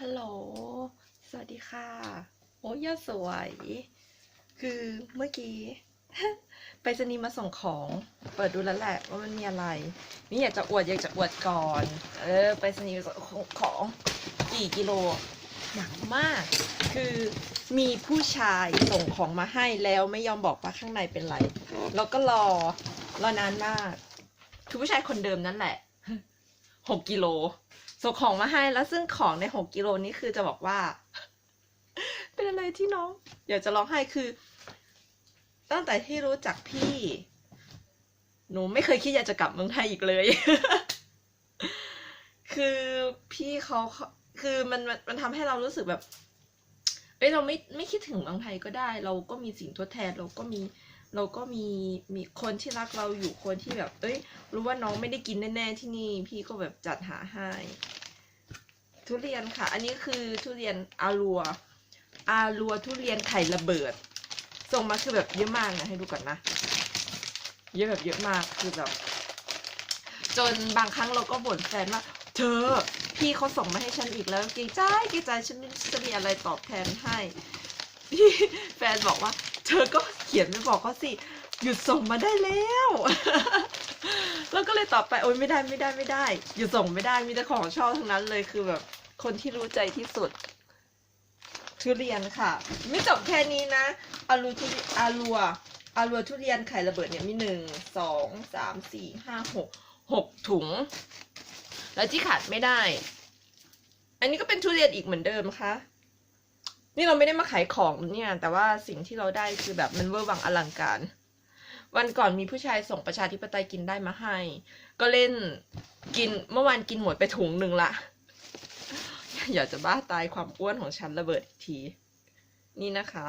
ฮัลโหล สวัสดีค่ะ โอ้ยอดสวย คือเมื่อกี้ ไปรษณีมาส่งของ เปิดดูแล้วแหละว่ามันมีอะไร นี่อยากจะอวดอยากจะอวดก่อน เออ ไปรษณีมาส่งของกี่กิโล หนักมาก คือมีผู้ชายส่งของมาให้แล้วไม่ยอมบอกว่าข้างในเป็นไร แล้วก็รอ รอนานมาก คือผู้ชายคนเดิมนั่นแหละ หกกิโลส่งของมาให้แล้วซึ่งของในหกกิโลนี้คือจะบอกว่า เป็นอะไรที่น้องอยากจะร้องไห้คือ ตั้งแต่ที่รู้จักพี่ หนูไม่เคยคิดอยากจะกลับเมืองไทยอีกเลย คือพี่เขาคือมันมันทำให้เรารู้สึกแบบเอ้ยเราไม่ไม่คิดถึงเมืองไทยก็ได้ เราก็มีสิ่งทดแทนเราก็มี เราก็มีมีคนที่รักเราอยู่คนที่แบบ เอ้ย รู้ว่าน้องไม่ได้กินแน่ๆที่นี่ พี่ก็แบบจัดหาให้ทุเรียนค่ะ อันนี้คือทุเรียนอารัว อารัวทุเรียนไข่ระเบิด ส่งมาคือแบบเยอะมากนะให้ดูก่อนนะ เยอะแบบเยอะมากคือแบบ จนบางครั้งเราก็บ่นแฟนว่า เธอ พี่เขาส่งมาให้ฉันอีกแล้วเกรงใจเกรงใจฉันไม่จะมีอะไรตอบแทนให้พี่แฟนบอกว่า เธอก็เขียนไปบอกเขาสิ หยุดส่งมาได้แล้ว แล้วก็เลยตอบไปโอ๊ยไม่ได้ไม่ได้ไม่ได้ หยุดส่งไม่ได้มีแต่ของชอบทั้งนั้นเลยคือแบบคนที่รู้ใจที่สุดทุเรียนค่ะ ไม่จบแค่นี้นะอารูทุอารัวอารัวทุเรียนไข่ระเบิดเนี่ยมีหนึ่งสองสามสี่ห้าหกหกถุง แล้วที่ขาดไม่ได้ อันนี้ก็เป็นทุเรียนอีกเหมือนเดิมค่ะ นี่เราไม่ได้มาขายของเนี่ย แต่ว่าสิ่งที่เราได้คือแบบมันเวอร์วังอลังการ วันก่อนมีผู้ชายส่งประชาธิปไตยกินได้มาให้ ก็เล่นกินเมื่อวานกินหมดไปถุงหนึ่งละ อยากจะบ้าตายความอ้วนของฉันระเบิดอีกที นี่นะคะ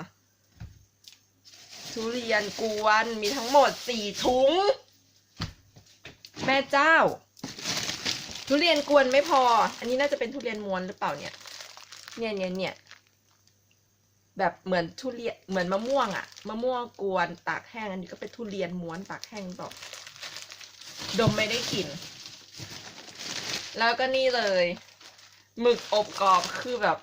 ทุเรียนกวนมีทั้งหมดสี่ถุง แม่เจ้า ทุเรียนกวนไม่พอ อันนี้น่าจะเป็นทุเรียนม้วนหรือเปล่าเนี่ย เนี่ยเนี่ยเนี่ย แบบเหมือนทุเรียนเหมือนมะม่วงอะมะม่วงกวนตากแห้งอันนี้ก็เป็นทุเรียนม้วนตากแห้งต่อดมไม่ได้กลิ่นแล้วก็นี่เลยหมึกอบกรอบคือแบบ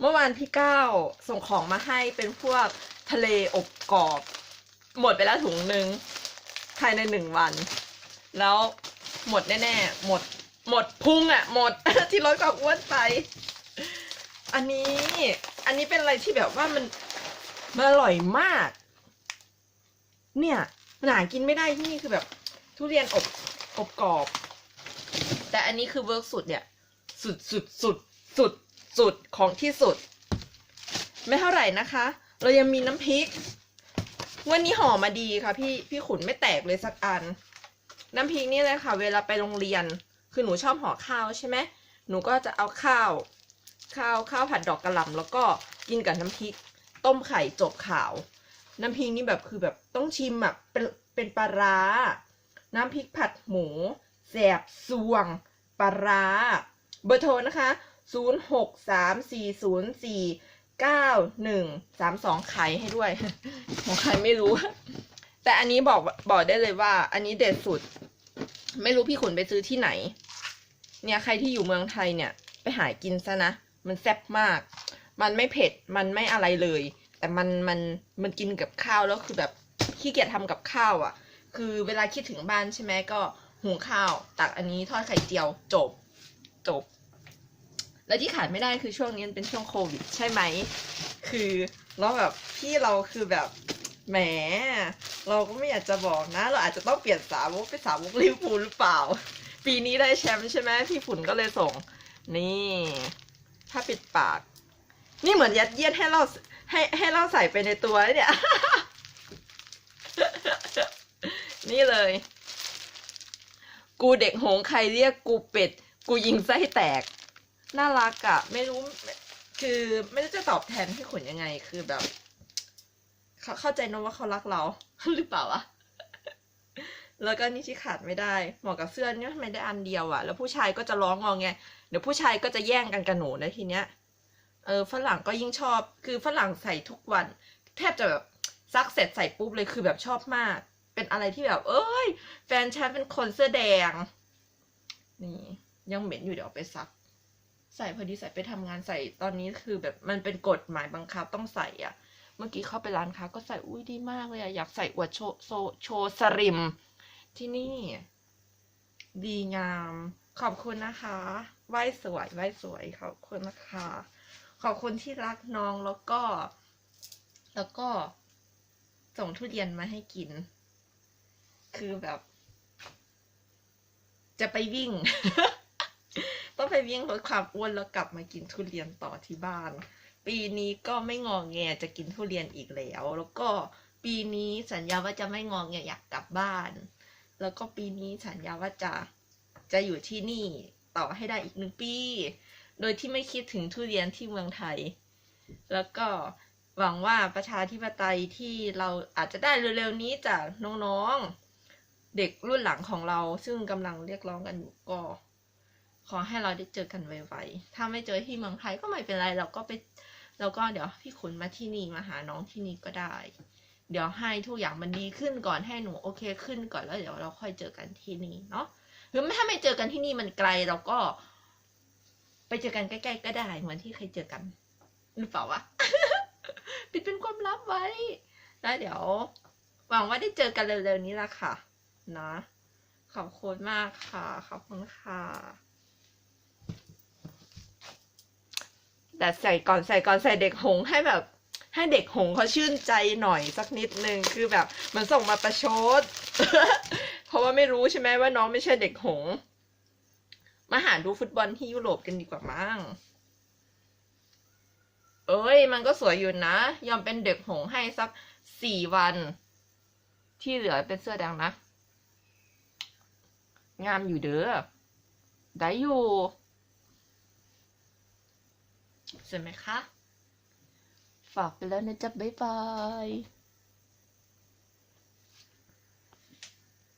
เมื่อวานพี่ก้าวส่งของมาให้เป็นพวกทะเลอบกรอบ หมดไปแล้วถุงหนึ่งภายในหนึ่งวัน แล้วหมดแน่ๆหมด หมดพุงอะ่ะ หมดที่รถกับอ้วนไป อันนี้ อันนี้เป็นอะไรที่แบบว่ามันมันอร่อยมาก เนี่ยมันหากินไม่ได้ที่นี่คือแบบ ทุเรียนอบอบกรอบ แต่อันนี้คือเวิร์กสุดเนี่ย สุดสุดสุดสุดสุดของที่สุด ไม่เท่าไหร่นะคะ เรายังมีน้ำพริก วันนี้ห่อมาดีค่ะ พี่พี่ขุนไม่แตกเลยสักอัน น้ำพริกนี่เลยค่ะ เวลาไปโรงเรียน คือหนูชอบห่อข้าวใช่ไหมหนูก็จะเอาข้าว ข้าวข้าวผัดดอกกระหล่ำแล้วก็กินกับน้ำพริก ต้มไข่จบข่าว น้ำพริกนี่แบบคือแบบต้องชิมอะเป็นเป็นปลาร้า น้ำพริกผัดหมูแสบซวงปลาร้า เบอร์โทรนะคะ 0 6 3 4 0 4 9 1 3 2ขายให้ด้วย ของใครไม่รู้ แต่อันนี้บอกบอกได้เลยว่า อันนี้เด็ดสุด ไม่รู้พี่ขุนไปซื้อที่ไหน เนี่ยใครที่อยู่เมืองไทยเนี่ย ไปหากินซะนะ มันแซ่บมาก มันไม่เผ็ด มันไม่อะไรเลย แต่มันมันมันกินกับข้าวแล้วคือแบบขี้เกียจทำกับข้าวอะ่ะ คือเวลาคิดถึงบ้านใช่ไหมก็หุงข้าวตักอันนี้ทอดไข่เจียวจบจบ แล้วที่ขาดไม่ได้คือช่วงนี้เป็นช่วงโควิด ใช่ไหม คือแล้วแบบพี่เราคือแบบแหม เราก็ไม่อยากจะบอกนะ เราอาจจะต้องเปลี่ยนสาวกเป็นสาวกลิเวอร์พูลหรือเปล่า ปีนี้ได้แชมป์ใช่ไหมพี่ฝุ่นก็เลยส่ง นี่ ผ้าปิดปาก นี่เหมือนยัดเยียดให้เราให้ให้เราใส่ไปในตัวเนี่ย นี่เลย กูเด็กหงใครเรียกกูเป็ด กูยิงไส้แตก น่ารักอะไม่รู้ คือไม่รู้จะตอบแทนพี่ขุนยังไง คือแบบ เขาเข้าใจนะว่าเขารักเราหรือเปล่าวะ แล้วก็นี่ที่ขาดไม่ได้เหมาะกับเสื้อเนี่ยทำไมได้อันเดียวอะแล้วผู้ชายก็จะร้องงองไงเดี๋ยวผู้ชายก็จะแย่งกันกับหนูนะทีเนี้ยเออฝรั่งก็ยิ่งชอบคือฝรั่งใส่ทุกวัน แทบจะแบบซักเสร็จใส่ปุ๊บเลยคือแบบชอบมาก เป็นอะไรที่แบบ เอ้ย แฟนฉันเป็นคนเสื้อแดง นี่ ยังเหม็นอยู่เดี๋ยวไปซัก ใส่พอดีใส่ไปทำงานใส่ตอนนี้คือแบบมันเป็นกฎหมายบังคับต้องใส่อะ เมื่อกี้เข้าไปร้านค้าก็ใส่อุ้ยดีมากเลยอะอยากใส่อวดโชโซโชสริม ที่นี่ ดีงาม ขอบคุณนะคะไหว้สวยไหว้สวยขอบคุณนะคะ ขอบคุณที่รักน้องแล้วก็ แล้วก็ ส่งทุเรียนมาให้กิน คือแบบ จะไปวิ่ง ต้องไปวิ่งลดความอ้วนแล้วกลับมากินทุเรียนต่อที่บ้าน ปีนี้ก็ไม่งองแงจะกินทุเรียนอีกแล้ว แล้วก็ปีนี้สัญญาว่าจะไม่งองแงอยากกลับบ้าน แล้วก็ปีนี้สัญญาว่าจะจะอยู่ที่นี่ต่อให้ได้อีกหนึ่งปี โดยที่ไม่คิดถึงทุเรียนที่เมืองไทย แล้วก็หวังว่าประชาธิปไตยที่เราอาจจะได้เร็วๆนี้จากน้องๆ เด็กรุ่นหลังของเราซึ่งกำลังเรียกร้องกันอยู่ก็ ขอให้เราได้เจอกันไวๆ ถ้าไม่เจอที่เมืองไทยก็ไม่เป็นไรเราก็ไปเราก็เดี๋ยวพี่ขุนมาที่นี่มาหาน้องที่นี่ก็ได้ เดี๋ยวให้ทุกอย่างมันดีขึ้นก่อนให้หนูโอเคขึ้นก่อนแล้วเดี๋ยวเราค่อยเจอกันที่นี่เนาะหรือถ้าไม่เจอกันที่นี่มันไกลเราก็ ไปเจอกันใกล้ๆก็ได้เหมือนที่เคยเจอกันหรือเปล่าวะปิดเป็นความลับไว้ แล้วเดี๋ยวหวังว่าได้เจอกันเร็วๆนี้ละค่ะ นะ ขอบคุณมากค่ะ ขอบคุณค่ะแต่ใส่ก่อนใส่ก่อนใส่เด็กหงให้แบบ ให้เด็กหงส์เขาชื่นใจหน่อยสักนิดนึงคือแบบมันส่งมาประชด เพราะว่าไม่รู้ใช่ไหมว่าน้องไม่ใช่เด็กหง มาหาดูฟุตบอลที่ยุโรปกันดีกว่ามั้งเอ้ย มันก็สวยอยู่นะ ยอมเป็นเด็กหงให้สักสี่วัน ที่เหลือเป็นเสื้อแดงนะ งามอยู่เด้อได้อยู่ใช่ไหมคะ ฝากไปแล้วนะจ๊ะบ๊ายบาย